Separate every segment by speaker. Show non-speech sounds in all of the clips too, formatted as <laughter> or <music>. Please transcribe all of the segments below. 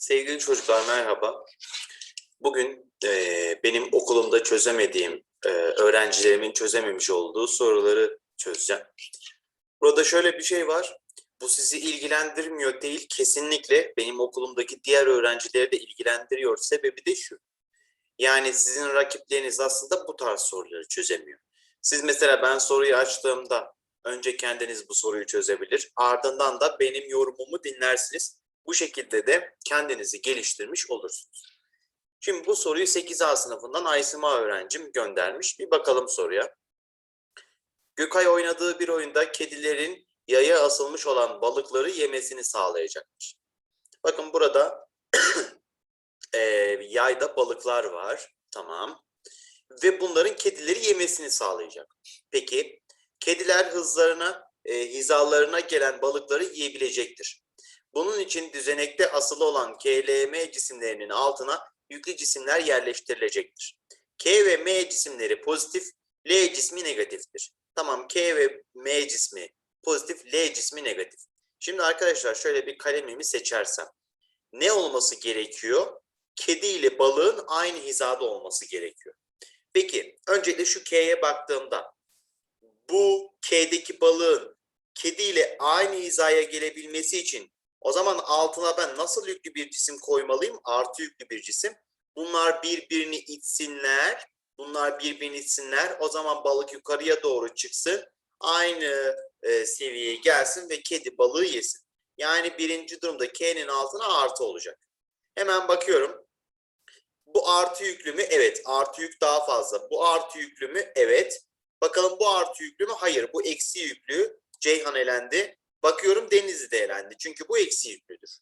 Speaker 1: Sevgili çocuklar merhaba. Bugün eee, benim okulumda çözemediğim, eee, öğrencilerimin çözememiş olduğu soruları çözeceğim. Burada şöyle bir şey var. Bu sizi ilgilendirmiyor değil, kesinlikle benim okulumdaki diğer öğrencileri de ilgilendiriyor. Sebebi de şu. Yani sizin rakipleriniz aslında bu tarz soruları çözemiyor. Siz mesela ben soruyu açtığımda önce kendiniz bu soruyu çözebilir. Ardından da benim yorumumu dinlersiniz. Bu şekilde de kendinizi geliştirmiş olursunuz. Şimdi bu soruyu 8A sınıfından Aysima öğrencim göndermiş. Bir bakalım soruya. Gökay oynadığı bir oyunda kedilerin yaya asılmış olan balıkları yemesini sağlayacakmış. Bakın burada eee, <clears throat> yayda balıklar var. Tamam. Ve bunların kedileri yemesini sağlayacak. Peki kediler hızlarına, e, hizalarına gelen balıkları yiyebilecektir. Bunun için düzenekte asılı olan KLM cisimlerinin altına yüklü cisimler yerleştirilecektir. K ve M cisimleri pozitif, L cismi negatiftir. Tamam K ve M cismi pozitif, L cismi negatif. Şimdi arkadaşlar şöyle bir kalemimi seçersem ne olması gerekiyor? Kedi ile balığın aynı hizada olması gerekiyor. Peki öncelikle şu K'ye baktığımda bu K'deki balığın kedi ile aynı hizaya gelebilmesi için o zaman altına ben nasıl yüklü bir cisim koymalıyım? Artı yüklü bir cisim. Bunlar birbirini itsinler. Bunlar birbirini itsinler. O zaman balık yukarıya doğru çıksın. Aynı e, seviyeye gelsin ve kedi balığı yesin. Yani birinci durumda K'nin altına artı olacak. Hemen bakıyorum. Bu artı yüklü mü? Evet. Artı yük daha fazla. Bu artı yüklü mü? Evet. Bakalım bu artı yüklü mü? Hayır. Bu eksi yüklü. Ceyhan elendi. Bakıyorum Denizli de elendi. Çünkü bu eksi yüklüdür.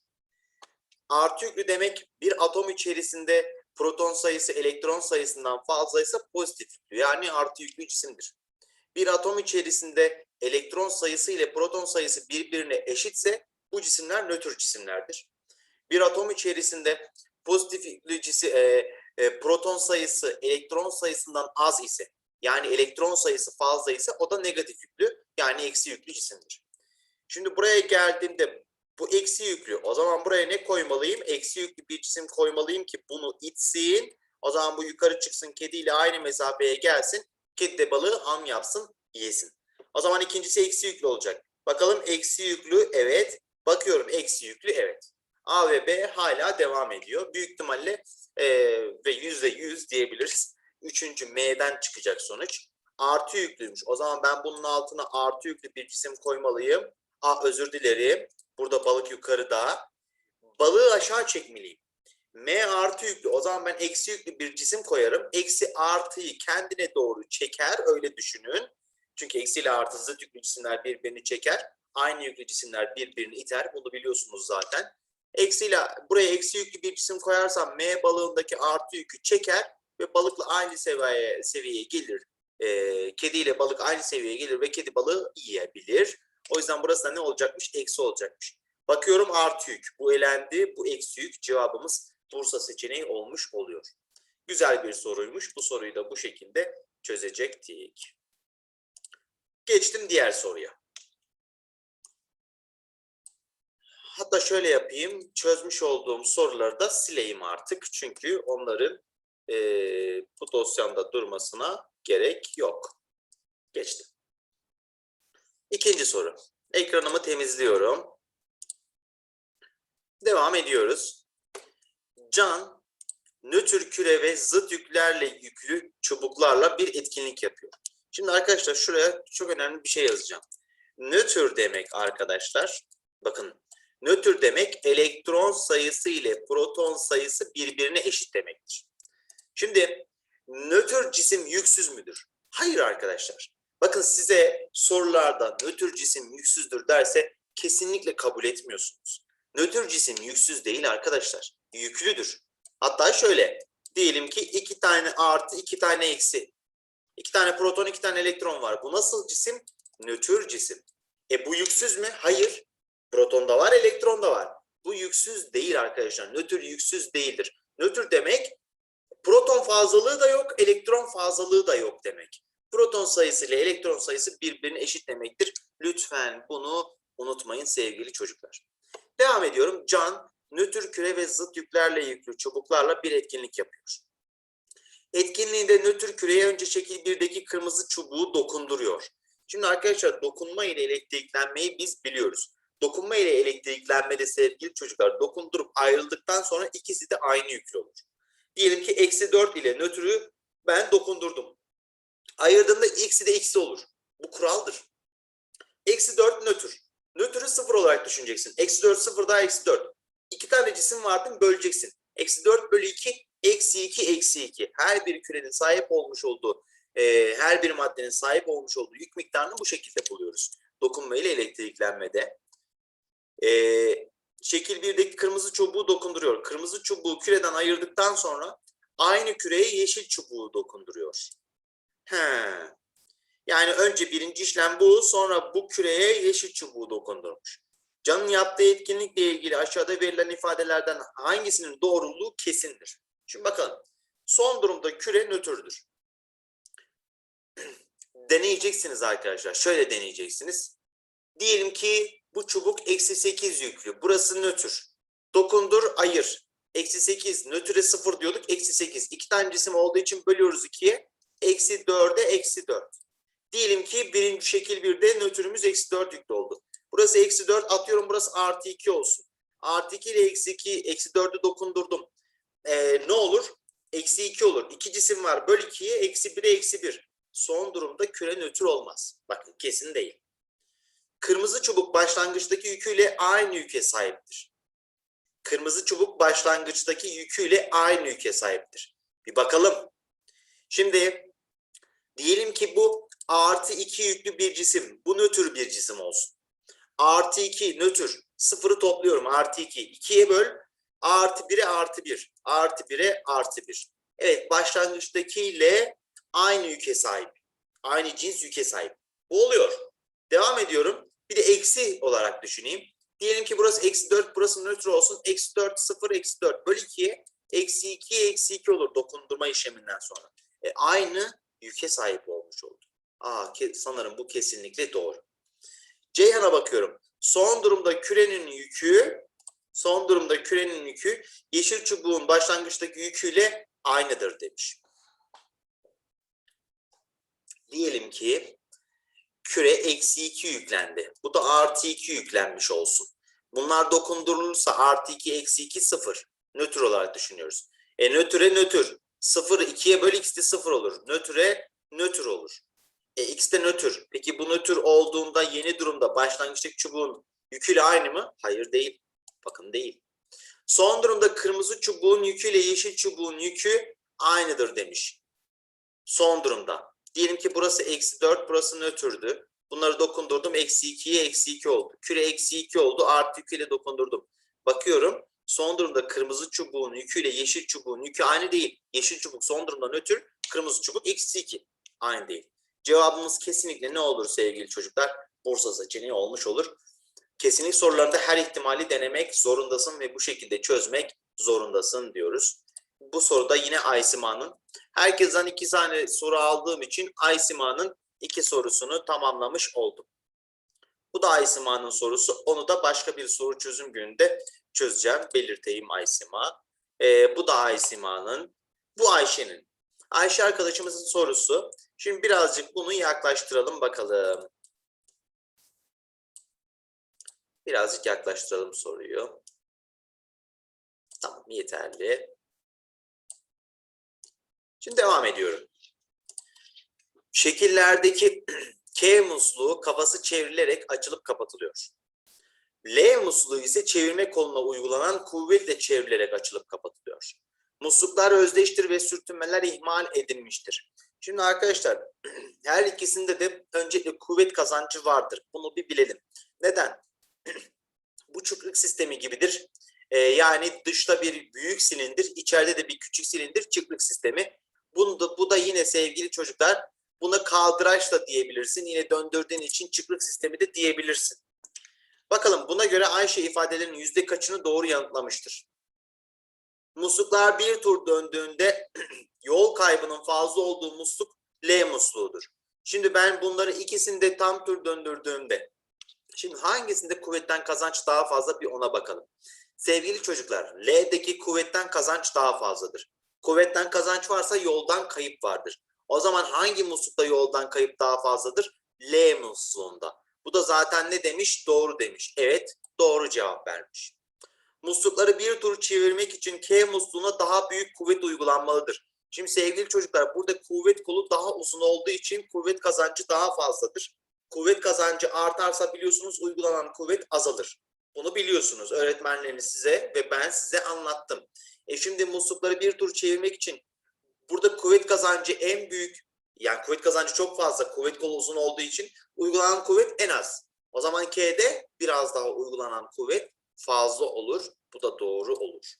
Speaker 1: Artı yüklü demek bir atom içerisinde proton sayısı elektron sayısından fazlaysa pozitif yüklü. Yani artı yüklü cisimdir. Bir atom içerisinde elektron sayısı ile proton sayısı birbirine eşitse bu cisimler nötr cisimlerdir. Bir atom içerisinde pozitif yüklü cisim, e, e, proton sayısı elektron sayısından az ise yani elektron sayısı fazla ise o da negatif yüklü yani eksi yüklü cisimdir. Şimdi buraya geldiğimde bu eksi yüklü. O zaman buraya ne koymalıyım? Eksi yüklü bir cisim koymalıyım ki bunu itsin. O zaman bu yukarı çıksın kediyle aynı mesafeye gelsin. Kedi de balığı ham yapsın yesin. O zaman ikincisi eksi yüklü olacak. Bakalım eksi yüklü evet. Bakıyorum eksi yüklü evet. A ve B hala devam ediyor. Büyük ihtimalle eee, ve yüzde yüz diyebiliriz. Üçüncü M'den çıkacak sonuç. Artı yüklüymüş. O zaman ben bunun altına artı yüklü bir cisim koymalıyım. A özür dilerim. Burada balık yukarıda. Balığı aşağı çekmeliyim. M artı yüklü. O zaman ben eksi yüklü bir cisim koyarım. Eksi artıyı kendine doğru çeker. Öyle düşünün. Çünkü eksi ile artı zıt yüklü cisimler birbirini çeker. Aynı yüklü cisimler birbirini iter. Bunu biliyorsunuz zaten. Eksi ile buraya eksi yüklü bir cisim koyarsam M balığındaki artı yükü çeker ve balıkla aynı seviyeye, seviyeye gelir. Ee, kedi ile balık aynı seviyeye gelir ve kedi balığı yiyebilir. O yüzden burası da ne olacakmış? Eksi olacakmış. Bakıyorum artı yük. Bu elendi. Bu eksi yük. Cevabımız Bursa seçeneği olmuş oluyor. Güzel bir soruymuş. Bu soruyu da bu şekilde çözecektik. Geçtim diğer soruya. Hatta şöyle yapayım. Çözmüş olduğum soruları da sileyim artık. Çünkü onların eee, bu dosyamda durmasına gerek yok. Geçtim. İkinci soru. Ekranımı temizliyorum. Devam ediyoruz. Can, nötr küre ve zıt yüklerle yüklü çubuklarla bir etkinlik yapıyor. Şimdi arkadaşlar şuraya çok önemli bir şey yazacağım. Nötr demek arkadaşlar, bakın nötr demek elektron sayısı ile proton sayısı birbirine eşit demektir. Şimdi nötr cisim yüksüz müdür? Hayır arkadaşlar. Bakın size sorularda nötr cisim yüksüzdür derse kesinlikle kabul etmiyorsunuz. Nötr cisim yüksüz değil arkadaşlar. Yüklüdür. Hatta şöyle diyelim ki iki tane artı iki tane eksi. İki tane proton iki tane elektron var. Bu nasıl cisim? Nötr cisim. E bu yüksüz mü? Hayır. Proton da var, elektron da var. Bu yüksüz değil arkadaşlar. Nötr yüksüz değildir. Nötr demek proton fazlalığı da yok, elektron fazlalığı da yok demek. Proton sayısı ile elektron sayısı birbirine eşit demektir. Lütfen bunu unutmayın sevgili çocuklar. Devam ediyorum. Can nötr küre ve zıt yüklerle yüklü çubuklarla bir etkinlik yapıyor. Etkinliğinde nötr küreye önce şekil 1'deki kırmızı çubuğu dokunduruyor. Şimdi arkadaşlar dokunma ile elektriklenmeyi biz biliyoruz. Dokunma ile elektriklenmede sevgili çocuklar dokundurup ayrıldıktan sonra ikisi de aynı yüklü olur. Diyelim ki eksi 4 ile nötrü ben dokundurdum. Ayırdığımda eksi de eksi olur. Bu kuraldır. Eksi 4 nötr. Nötrü sıfır olarak düşüneceksin. Eksi 4 sıfır daha eksi 4. İki tane cisim vardı böleceksin. Eksi 4 bölü 2 eksi 2 eksi 2. Her bir kürenin sahip olmuş olduğu e, her bir maddenin sahip olmuş olduğu yük miktarını bu şekilde buluyoruz. Dokunma ile elektriklenmede. E, şekil 1'deki kırmızı çubuğu dokunduruyor. Kırmızı çubuğu küreden ayırdıktan sonra aynı küreye yeşil çubuğu dokunduruyor. He. Yani önce birinci işlem bu, sonra bu küreye yeşil çubuğu dokundurmuş. Can'ın yaptığı etkinlikle ilgili aşağıda verilen ifadelerden hangisinin doğruluğu kesindir? Şimdi bakalım. Son durumda küre nötrdür. <clears throat> Deneyeceksiniz arkadaşlar. Şöyle deneyeceksiniz. Diyelim ki bu çubuk eksi 8 yüklü. Burası nötr. Dokundur, ayır. Eksi 8, nötre 0 diyorduk. Eksi 8. İki tane cisim olduğu için bölüyoruz 2'ye. Eksi 4'e eksi 4. Diyelim ki birinci şekil 1'de nötrümüz eksi 4 yüklü oldu. Burası eksi 4 atıyorum burası artı 2 olsun. Artı 2 ile eksi 2 eksi 4'ü dokundurdum. Ee, ne olur? Eksi 2 olur. İki cisim var. Böl 2'ye eksi 1'e eksi 1. Son durumda küre nötr olmaz. Bakın kesin değil. Kırmızı çubuk başlangıçtaki yüküyle aynı yüke sahiptir. Kırmızı çubuk başlangıçtaki yüküyle aynı yüke sahiptir. Bir bakalım. Şimdi diyelim ki bu artı 2 yüklü bir cisim. Bu nötr bir cisim olsun. Artı 2 nötr. Sıfırı topluyorum. Artı 2. 2'ye böl. Artı 1'e artı 1. Artı 1'e artı 1. Evet başlangıçtakiyle aynı yüke sahip. Aynı cins yüke sahip. Bu oluyor. Devam ediyorum. Bir de eksi olarak düşüneyim. Diyelim ki burası eksi 4, burası nötr olsun. Eksi 4, 0, eksi 4 bölü 2'ye eksi 2, eksi 2 olur dokundurma işleminden sonra. E, aynı yüke sahip olmuş oldu. Aa, sanırım bu kesinlikle doğru. Ceyhan'a bakıyorum. Son durumda kürenin yükü, son durumda kürenin yükü yeşil çubuğun başlangıçtaki yüküyle aynıdır demiş. Diyelim ki küre eksi 2 yüklendi. Bu da artı 2 yüklenmiş olsun. Bunlar dokundurulursa artı 2 eksi 2 0. Nötr olarak düşünüyoruz. E nötre nötr. 0 2'ye böl x de 0 olur. Nötre nötr olur. E x de nötr. Peki bu nötr olduğunda yeni durumda başlangıçtaki çubuğun yüküyle aynı mı? Hayır değil. Bakın değil. Son durumda kırmızı çubuğun yüküyle yeşil çubuğun yükü aynıdır demiş. Son durumda. Diyelim ki burası eksi 4, burası nötrdü. Bunları dokundurdum. Eksi 2'ye eksi 2 oldu. Küre eksi 2 oldu. Artı yüküyle dokundurdum. Bakıyorum. Son durumda kırmızı çubuğun yüküyle yeşil çubuğun yükü aynı değil. Yeşil çubuk son durumda nötr. Kırmızı çubuk eksi 2. Aynı değil. Cevabımız kesinlikle ne olur sevgili çocuklar? Bursa seçeneği olmuş olur. Kesinlik sorularında her ihtimali denemek zorundasın ve bu şekilde çözmek zorundasın diyoruz. Bu soruda yine Aysima'nın herkesten iki tane soru aldığım için Aysima'nın iki sorusunu tamamlamış oldum. Bu da Aysima'nın sorusu. Onu da başka bir soru çözüm gününde çözeceğim. Belirteyim Aysima. Ee, bu da Aysima'nın. Bu Ayşe'nin. Ayşe arkadaşımızın sorusu. Şimdi birazcık bunu yaklaştıralım bakalım. Birazcık yaklaştıralım soruyu. Tamam yeterli. Şimdi devam ediyorum. Şekillerdeki <clears throat> K musluğu kafası çevrilerek açılıp kapatılıyor. L musluğu ise çevirme koluna uygulanan kuvvetle çevrilerek açılıp kapatılıyor. Musluklar özdeştir ve sürtünmeler ihmal edilmiştir. Şimdi arkadaşlar <clears throat> her ikisinde de öncelikle kuvvet kazancı vardır. Bunu bir bilelim. Neden? <clears throat> Bu çıkrık sistemi gibidir. Ee, yani dışta bir büyük silindir, içeride de bir küçük silindir çıkrık sistemi. Bunu da, bu da yine sevgili çocuklar buna kaldıraç da diyebilirsin. Yine döndürdüğün için çıkrık sistemi de diyebilirsin. Bakalım buna göre Ayşe ifadelerinin yüzde kaçını doğru yanıtlamıştır? Musluklar bir tur döndüğünde <clears throat> yol kaybının fazla olduğu musluk L musluğudur. Şimdi ben bunları ikisini de tam tur döndürdüğümde şimdi hangisinde kuvvetten kazanç daha fazla bir ona bakalım. Sevgili çocuklar, L'deki kuvvetten kazanç daha fazladır. Kuvvetten kazanç varsa yoldan kayıp vardır. O zaman hangi muslukta yoldan kayıp daha fazladır? L musluğunda. Da zaten ne demiş? Doğru demiş. Evet, doğru cevap vermiş. Muslukları bir tur çevirmek için K musluğuna daha büyük kuvvet uygulanmalıdır. Şimdi sevgili çocuklar burada kuvvet kolu daha uzun olduğu için kuvvet kazancı daha fazladır. Kuvvet kazancı artarsa biliyorsunuz uygulanan kuvvet azalır. Bunu biliyorsunuz. Öğretmenleriniz size ve ben size anlattım. E şimdi muslukları bir tur çevirmek için burada kuvvet kazancı en büyük yani kuvvet kazancı çok fazla kuvvet kolu uzun olduğu için uygulanan kuvvet en az. O zaman K'de biraz daha uygulanan kuvvet fazla olur. Bu da doğru olur.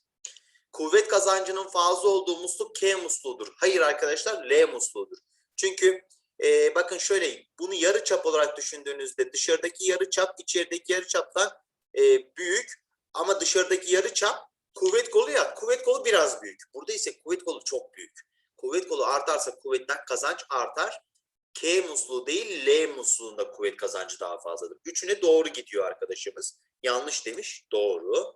Speaker 1: Kuvvet kazancının fazla olduğu musluk K musluğudur. Hayır arkadaşlar L musluğudur. Çünkü e, bakın şöyle bunu yarı çap olarak düşündüğünüzde dışarıdaki yarı çap içerideki yarı çaptan e, büyük ama dışarıdaki yarı çap kuvvet kolu ya kuvvet kolu biraz büyük. Burada ise kuvvet kolu çok büyük. Kuvvet kolu artarsa kuvvetten kazanç artar. K musluğu değil L musluğunda kuvvet kazancı daha fazladır. Üçüne doğru gidiyor arkadaşımız. Yanlış demiş. Doğru.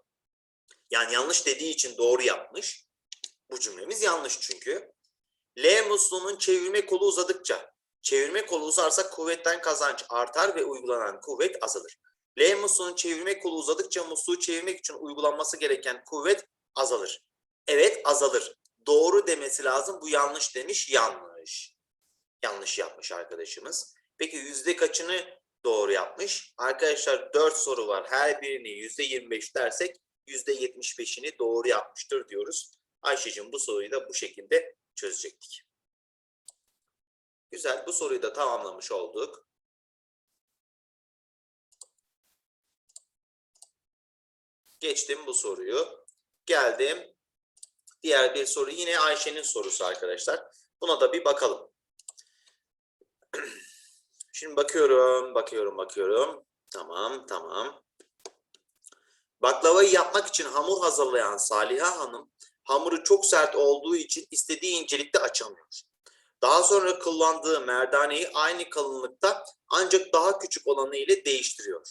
Speaker 1: Yani yanlış dediği için doğru yapmış. Bu cümlemiz yanlış çünkü. L musluğunun çevirme kolu uzadıkça, çevirme kolu uzarsa kuvvetten kazanç artar ve uygulanan kuvvet azalır. L musluğunun çevirme kolu uzadıkça musluğu çevirmek için uygulanması gereken kuvvet azalır. Evet azalır. Doğru demesi lazım. Bu yanlış demiş. Yanlış. Yanlış yapmış arkadaşımız. Peki yüzde kaçını doğru yapmış? Arkadaşlar 4 soru var. Her birini yüzde 25 dersek yüzde 75'ini doğru yapmıştır diyoruz. Ayşe'cim bu soruyu da bu şekilde çözecektik. Güzel. Bu soruyu da tamamlamış olduk. Geçtim bu soruyu. Geldim. Diğer bir soru yine Ayşe'nin sorusu arkadaşlar. Buna da bir bakalım. <clears throat> Şimdi bakıyorum, bakıyorum, bakıyorum. Tamam, tamam. Baklavayı yapmak için hamur hazırlayan Saliha Hanım hamuru çok sert olduğu için istediği incelikte açamıyor. Daha sonra kullandığı merdaneyi aynı kalınlıkta ancak daha küçük olanı ile değiştiriyor.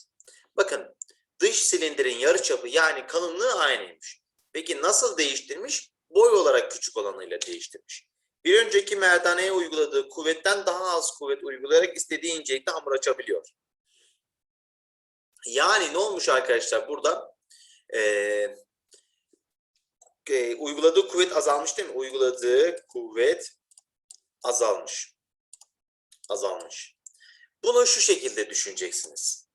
Speaker 1: Bakın dış silindirin yarıçapı yani kalınlığı aynıymış. Peki nasıl değiştirmiş? Boy olarak küçük olanıyla değiştirmiş. Bir önceki merdaneye uyguladığı kuvvetten daha az kuvvet uygulayarak istediği incelikte hamur açabiliyor. Yani ne olmuş arkadaşlar burada? Ee, e, uyguladığı kuvvet azalmış değil mi? Uyguladığı kuvvet azalmış. Azalmış. Bunu şu şekilde düşüneceksiniz.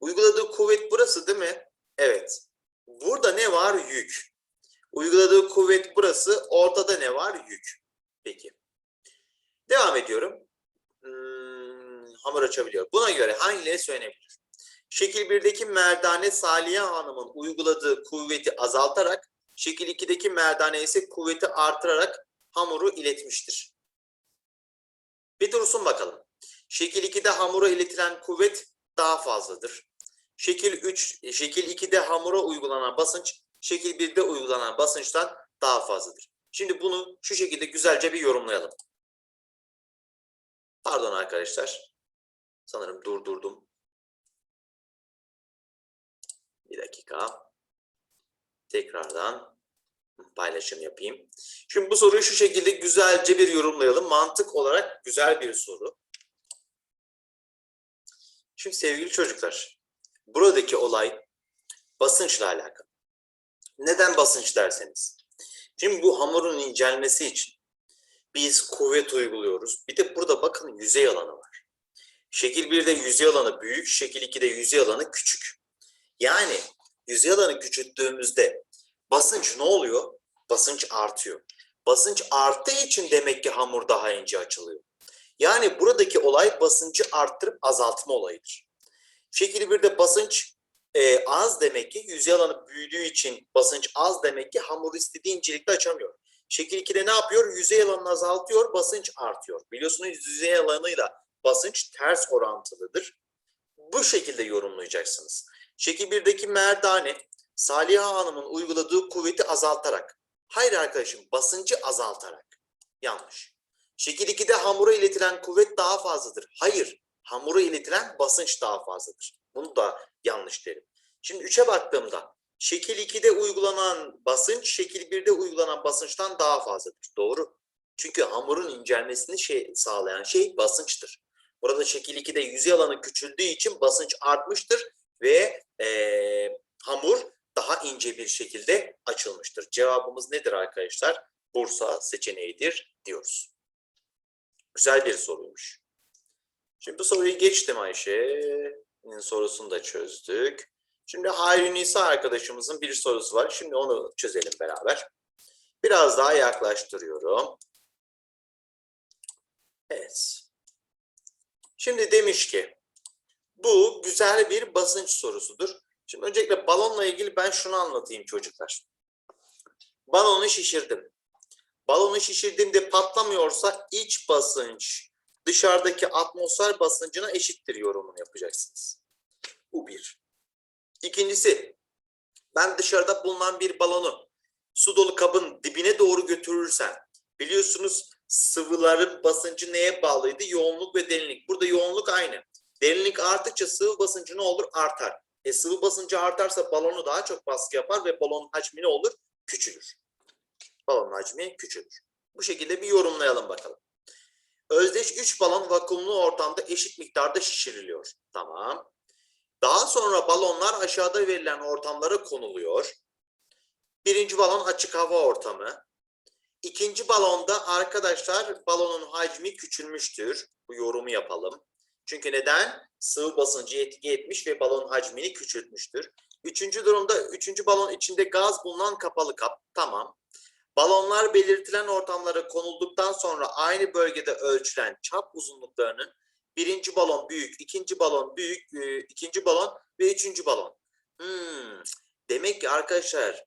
Speaker 1: Uyguladığı kuvvet burası değil mi? Evet. Burada ne var? Yük. Uyguladığı kuvvet burası. Ortada ne var? Yük. Peki. Devam ediyorum. Hmm, hamur açabiliyor. Buna göre hangileri söylenebilir? Şekil 1'deki merdane Saliha Hanım'ın uyguladığı kuvveti azaltarak, şekil 2'deki merdane ise kuvveti artırarak hamuru iletmiştir. Bir dursun bakalım. Şekil 2'de hamura iletilen kuvvet daha fazladır. Şekil 3, şekil 2'de hamura uygulanan basınç, şekil 1'de uygulanan basınçtan daha fazladır. Şimdi bunu şu şekilde güzelce bir yorumlayalım. Pardon arkadaşlar. Sanırım durdurdum. Bir dakika. Tekrardan paylaşım yapayım. Şimdi bu soruyu şu şekilde güzelce bir yorumlayalım. Mantık olarak güzel bir soru. Şimdi sevgili çocuklar, buradaki olay basınçla alakalı. Neden basınç derseniz? Şimdi bu hamurun incelmesi için biz kuvvet uyguluyoruz. Bir de burada bakın yüzey alanı var. Şekil 1'de yüzey alanı büyük, şekil 2'de yüzey alanı küçük. Yani yüzey alanı küçülttüğümüzde basınç ne oluyor? Basınç artıyor. Basınç arttığı için demek ki hamur daha ince açılıyor. Yani buradaki olay basıncı arttırıp azaltma olayıdır. Şekil 1'de basınç e, az demek ki yüzey alanı büyüdüğü için basınç az demek ki hamur istediği incelikte açamıyor. Şekil 2'de ne yapıyor? Yüzey alanını azaltıyor, basınç artıyor. Biliyorsunuz yüzey alanıyla basınç ters orantılıdır. Bu şekilde yorumlayacaksınız. Şekil 1'deki merdane Saliha Hanım'ın uyguladığı kuvveti azaltarak. Hayır arkadaşım basıncı azaltarak. Yanlış. Şekil 2'de hamura iletilen kuvvet daha fazladır. Hayır hamura iletilen basınç daha fazladır. Bunu da yanlış derim. Şimdi 3'e baktığımda Şekil 2'de uygulanan basınç, şekil 1'de uygulanan basınçtan daha fazladır. Doğru. Çünkü hamurun incelmesini şey, sağlayan şey basınçtır. Burada şekil 2'de yüzey alanı küçüldüğü için basınç artmıştır ve eee, hamur daha ince bir şekilde açılmıştır. Cevabımız nedir arkadaşlar? Bursa seçeneğidir diyoruz. Güzel bir soruymuş. Şimdi bu soruyu geçtim Ayşe'nin sorusunu da çözdük. Şimdi Hayri Nisa arkadaşımızın bir sorusu var. Şimdi onu çözelim beraber. Biraz daha yaklaştırıyorum. Evet. Şimdi demiş ki bu güzel bir basınç sorusudur. Şimdi öncelikle balonla ilgili ben şunu anlatayım çocuklar. Balonu şişirdim. Balonu şişirdiğimde patlamıyorsa iç basınç dışarıdaki atmosfer basıncına eşittir yorumunu yapacaksınız. Bu bir. İkincisi, ben dışarıda bulunan bir balonu su dolu kabın dibine doğru götürürsem, biliyorsunuz sıvıların basıncı neye bağlıydı? Yoğunluk ve derinlik. Burada yoğunluk aynı. Derinlik arttıkça sıvı basıncı ne olur? Artar. E sıvı basıncı artarsa balonu daha çok baskı yapar ve balonun hacmi ne olur? Küçülür. Balonun hacmi küçülür. Bu şekilde bir yorumlayalım bakalım. Özdeş 3 balon vakumlu ortamda eşit miktarda şişiriliyor. Tamam. Daha sonra balonlar aşağıda verilen ortamlara konuluyor. Birinci balon açık hava ortamı. İkinci balonda arkadaşlar balonun hacmi küçülmüştür. Bu yorumu yapalım. Çünkü neden? Sıvı basıncı etki etmiş ve balon hacmini küçültmüştür. Üçüncü durumda üçüncü balon içinde gaz bulunan kapalı kap. Tamam. Balonlar belirtilen ortamlara konulduktan sonra aynı bölgede ölçülen çap uzunluklarının birinci balon büyük, ikinci balon büyük, e, ikinci balon ve üçüncü balon. Hmm. Demek ki arkadaşlar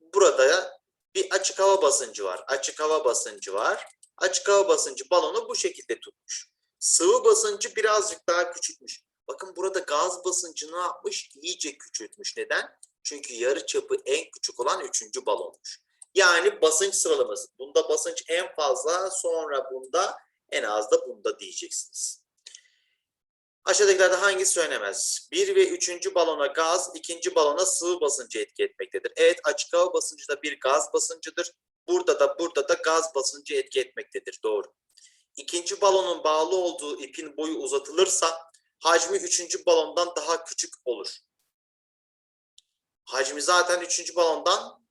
Speaker 1: burada bir açık hava basıncı var. Açık hava basıncı var. Açık hava basıncı balonu bu şekilde tutmuş. Sıvı basıncı birazcık daha küçültmüş. Bakın burada gaz basıncı ne yapmış? İyice küçültmüş. Neden? Çünkü yarı çapı en küçük olan üçüncü balonmuş. Yani basınç sıralaması. Bunda basınç en fazla, sonra bunda en az da bunda diyeceksiniz. Aşağıdakilerde hangisi söylenemez? 1 ve 3. balona gaz, ikinci balona sıvı basıncı etki etmektedir. Evet açık hava basıncı da bir gaz basıncıdır. Burada da burada da gaz basıncı etki etmektedir. Doğru. İkinci balonun bağlı olduğu ipin boyu uzatılırsa hacmi üçüncü balondan daha küçük olur. Hacmi zaten üçüncü balondan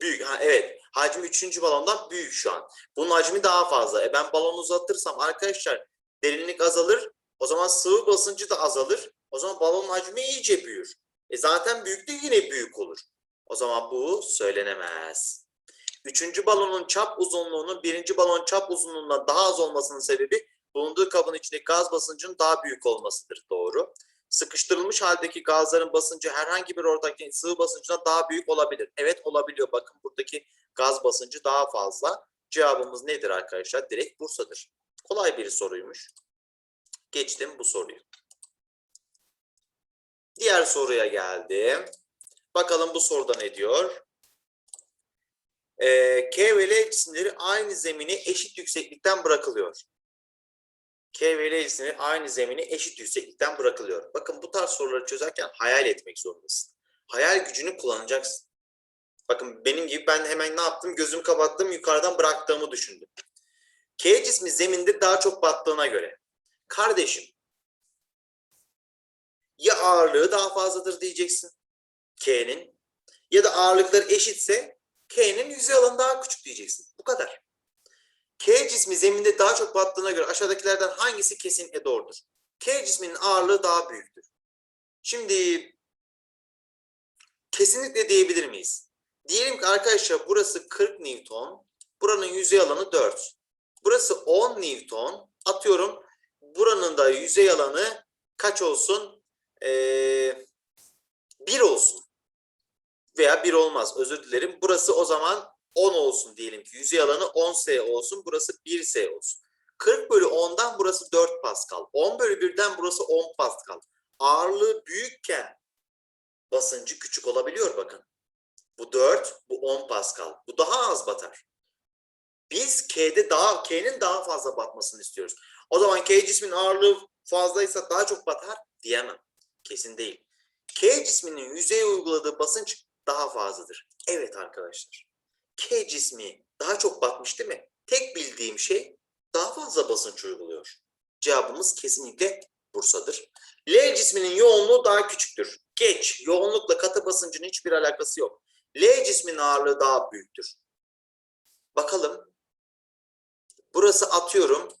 Speaker 1: büyük. Ha, evet. Hacmi üçüncü balondan büyük şu an. Bunun hacmi daha fazla. E ben balonu uzatırsam arkadaşlar derinlik azalır. O zaman sıvı basıncı da azalır. O zaman balonun hacmi iyice büyür. E zaten büyüklüğü yine büyük olur. O zaman bu söylenemez. Üçüncü balonun çap uzunluğunun birinci balon çap uzunluğundan daha az olmasının sebebi bulunduğu kabın içindeki gaz basıncının daha büyük olmasıdır. Doğru. Sıkıştırılmış haldeki gazların basıncı herhangi bir oradaki sıvı basıncından daha büyük olabilir. Evet olabiliyor. Bakın buradaki gaz basıncı daha fazla. Cevabımız nedir arkadaşlar? Direkt Bursa'dır. Kolay bir soruymuş. Geçtim bu soruyu. Diğer soruya geldim. Bakalım bu soruda ne diyor? Ee, K ve L cisimleri aynı zemine eşit yükseklikten bırakılıyor. K ve L cisimleri aynı zemine eşit yükseklikten bırakılıyor. Bakın bu tarz soruları çözerken hayal etmek zorundasın. Hayal gücünü kullanacaksın. Bakın benim gibi ben hemen ne yaptım? Gözümü kapattım, yukarıdan bıraktığımı düşündüm. K cismi zeminde daha çok battığına göre. Kardeşim, ya ağırlığı daha fazladır diyeceksin K'nin ya da ağırlıkları eşitse K'nin yüzey alanı daha küçük diyeceksin. Bu kadar. K cismi zeminde daha çok battığına göre aşağıdakilerden hangisi kesinlikle doğrudur? K cisminin ağırlığı daha büyüktür. Şimdi kesinlikle diyebilir miyiz? Diyelim ki arkadaşlar burası 40 Newton, buranın yüzey alanı 4. Burası 10 Newton. Atıyorum buranın da yüzey alanı kaç olsun? Ee, 1 olsun. Veya 1 olmaz özür dilerim. Burası o zaman 10 olsun diyelim ki. Yüzey alanı 10S olsun. Burası 1S olsun. 40 bölü 10'dan burası 4 Pascal. 10 bölü 1'den burası 10 Pascal. Ağırlığı büyükken basıncı küçük olabiliyor bakın. Bu 4, bu 10 Pascal. Bu daha az batar. Biz K'de daha K'nin daha fazla batmasını istiyoruz. O zaman K cismin ağırlığı fazlaysa daha çok batar diyemem. Kesin değil. K cisminin yüzeye uyguladığı basınç daha fazladır. Evet arkadaşlar. K cismi daha çok batmış değil mi? Tek bildiğim şey daha fazla basınç uyguluyor. Cevabımız kesinlikle Bursa'dır. L cisminin yoğunluğu daha küçüktür. Geç. Yoğunlukla katı basıncın hiçbir alakası yok. L cisminin ağırlığı daha büyüktür. Bakalım. Burası atıyorum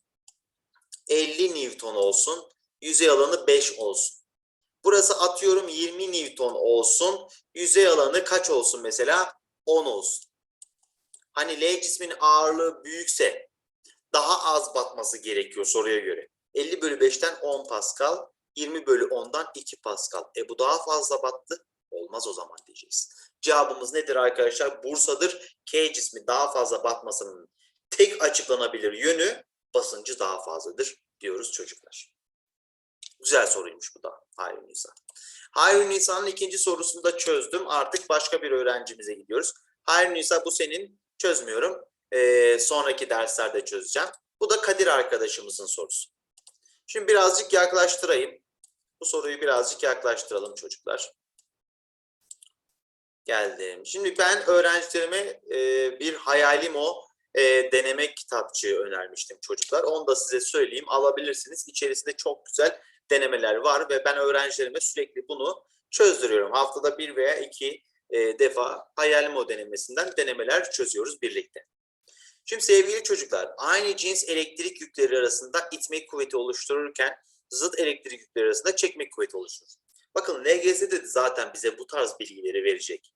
Speaker 1: 50 Newton olsun. Yüzey alanı 5 olsun. Burası atıyorum 20 Newton olsun. Yüzey alanı kaç olsun mesela? 10 olsun. Hani L cisminin ağırlığı büyükse daha az batması gerekiyor soruya göre. 50 bölü 5'ten 10 Pascal, 20 bölü 10'dan 2 Pascal. E bu daha fazla battı. Olmaz o zaman diyeceğiz. Cevabımız nedir arkadaşlar? Bursa'dır. K cismi daha fazla batmasının tek açıklanabilir yönü basıncı daha fazladır diyoruz çocuklar. Güzel soruymuş bu da Hayri Nisa. Hayri Nisa'nın ikinci sorusunu da çözdüm. Artık başka bir öğrencimize gidiyoruz. Hayri Nisa bu senin çözmüyorum. Ee, sonraki derslerde çözeceğim. Bu da Kadir arkadaşımızın sorusu. Şimdi birazcık yaklaştırayım. Bu soruyu birazcık yaklaştıralım çocuklar. Geldim. Şimdi ben öğrencilerime e, bir hayalim o e, deneme kitapçığı önermiştim çocuklar. Onu da size söyleyeyim. Alabilirsiniz. İçerisinde çok güzel denemeler var ve ben öğrencilerime sürekli bunu çözdürüyorum. Haftada bir veya iki e, defa hayalim o denemesinden denemeler çözüyoruz birlikte. Şimdi sevgili çocuklar, aynı cins elektrik yükleri arasında itme kuvveti oluştururken zıt elektrik yükleri arasında çekme kuvveti oluşturur. Bakın LGS'de de zaten bize bu tarz bilgileri verecek.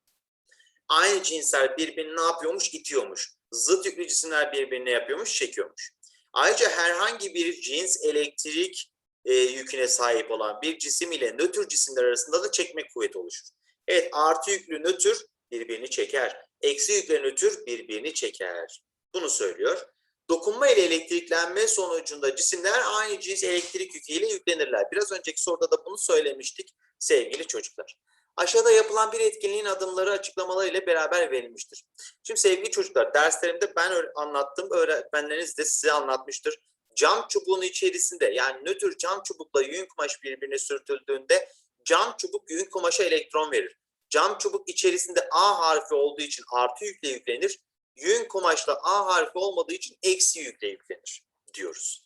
Speaker 1: Aynı cinsler birbirini ne yapıyormuş? İtiyormuş. Zıt yüklü cisimler birbirini yapıyormuş? Çekiyormuş. Ayrıca herhangi bir cins elektrik e, yüküne sahip olan bir cisim ile nötr cisimler arasında da çekme kuvveti oluşur. Evet artı yüklü nötr birbirini çeker. Eksi yüklü nötr birbirini çeker. Bunu söylüyor. Dokunma ile elektriklenme sonucunda cisimler aynı cins elektrik yüküyle yüklenirler. Biraz önceki soruda da bunu söylemiştik sevgili çocuklar. Aşağıda yapılan bir etkinliğin adımları açıklamaları ile beraber verilmiştir. Şimdi sevgili çocuklar derslerimde ben anlattım, öğretmenleriniz de size anlatmıştır. Cam çubuğun içerisinde yani nötr cam çubukla yün kumaş birbirine sürtüldüğünde cam çubuk yün kumaşa elektron verir. Cam çubuk içerisinde A harfi olduğu için artı yükle yüklenir. Yün kumaşla A harfi olmadığı için eksi yükle yüklenir diyoruz.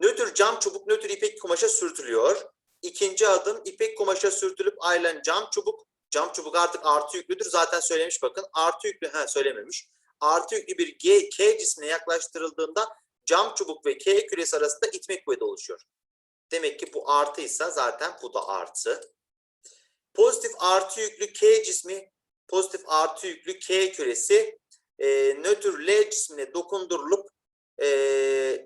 Speaker 1: Nötr cam çubuk nötr ipek kumaşa sürtülüyor. İkinci adım ipek kumaşa sürtülüp ayrılan cam çubuk. Cam çubuk artık artı yüklüdür. Zaten söylemiş bakın. Artı yüklü, ha söylememiş. Artı yüklü bir G, K cismine yaklaştırıldığında cam çubuk ve K küresi arasında itme kuvveti oluşuyor. Demek ki bu artıysa zaten bu da artı. Pozitif artı yüklü K cismi, pozitif artı yüklü K küresi e, nötr L cismine dokundurulup e,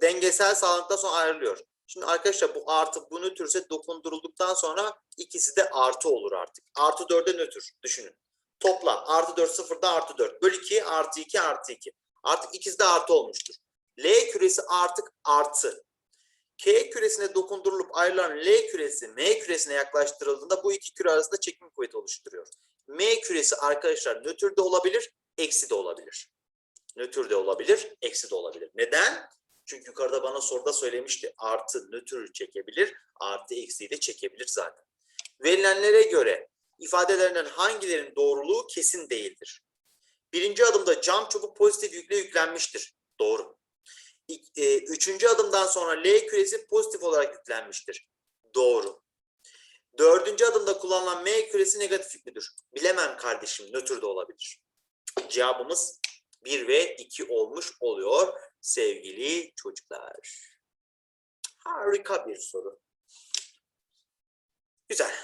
Speaker 1: dengesel sağlandıktan sonra ayrılıyor. Şimdi arkadaşlar bu artı bu nötrse dokundurulduktan sonra ikisi de artı olur artık. Artı 4'e nötr düşünün. Topla artı 4 sıfırda artı 4. Böl 2 artı 2 artı 2. Artık ikisi de artı olmuştur. L küresi artık artı. K küresine dokundurulup ayrılan L küresi M küresine yaklaştırıldığında bu iki küre arasında çekim kuvveti oluşturuyor. M küresi arkadaşlar nötr de olabilir, eksi de olabilir. Nötr de olabilir, eksi de olabilir. Neden? Çünkü yukarıda bana soruda söylemişti. Artı nötr çekebilir, artı eksiyi de çekebilir zaten. Verilenlere göre ifadelerinden hangilerinin doğruluğu kesin değildir. Birinci adımda cam çubuk pozitif yükle yüklenmiştir. Doğru. E, Üçüncü adımdan sonra L küresi pozitif olarak yüklenmiştir. Doğru. Dördüncü adımda kullanılan M küresi negatif yüklüdür. Bilemem kardeşim nötr de olabilir. Cevabımız 1 ve 2 olmuş oluyor sevgili çocuklar. Harika bir soru. Güzel.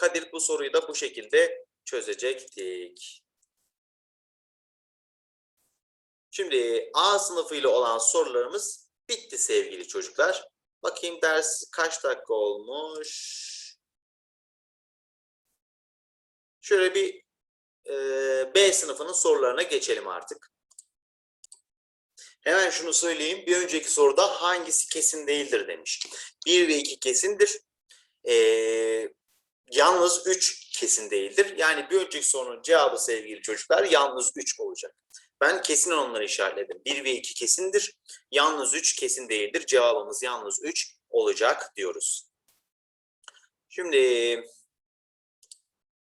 Speaker 1: Kadir bu soruyu da bu şekilde çözecektik. Şimdi A sınıfı ile olan sorularımız bitti sevgili çocuklar. Bakayım ders kaç dakika olmuş? Şöyle bir e, B sınıfının sorularına geçelim artık. Hemen şunu söyleyeyim. Bir önceki soruda hangisi kesin değildir demiş. 1 ve 2 kesindir. E, yalnız 3 kesin değildir. Yani bir önceki sorunun cevabı sevgili çocuklar yalnız 3 olacak. Ben kesin onları işaretledim. 1 ve 2 kesindir. Yalnız 3 kesin değildir. Cevabımız yalnız 3 olacak diyoruz. Şimdi